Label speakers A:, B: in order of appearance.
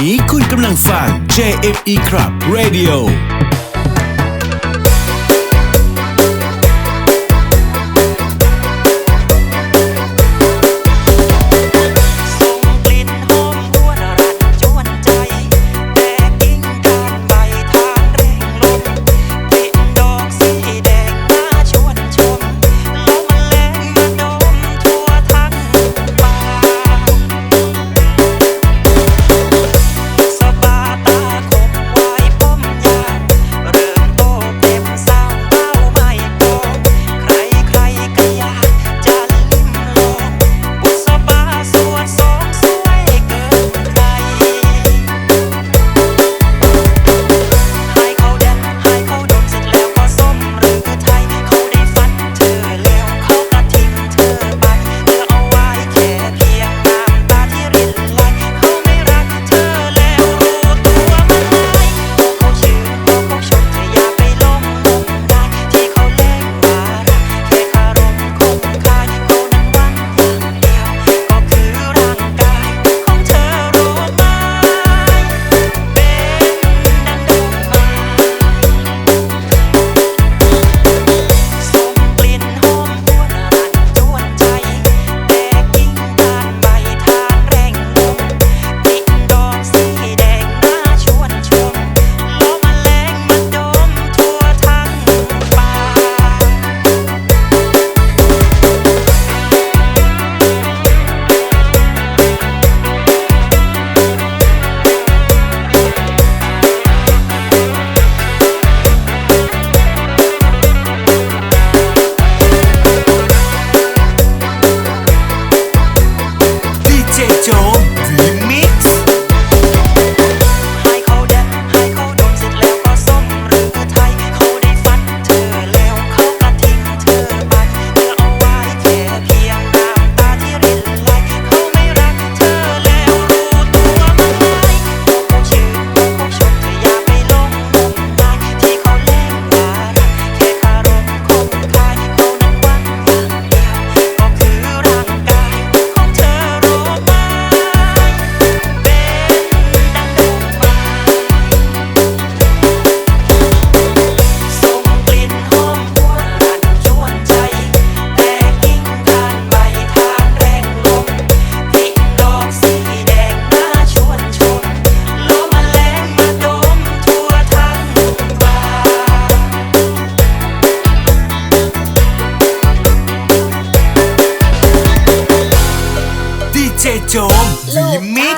A: นี้คุณกำลังฟัง JME Club Radio
B: to him. Do you mean?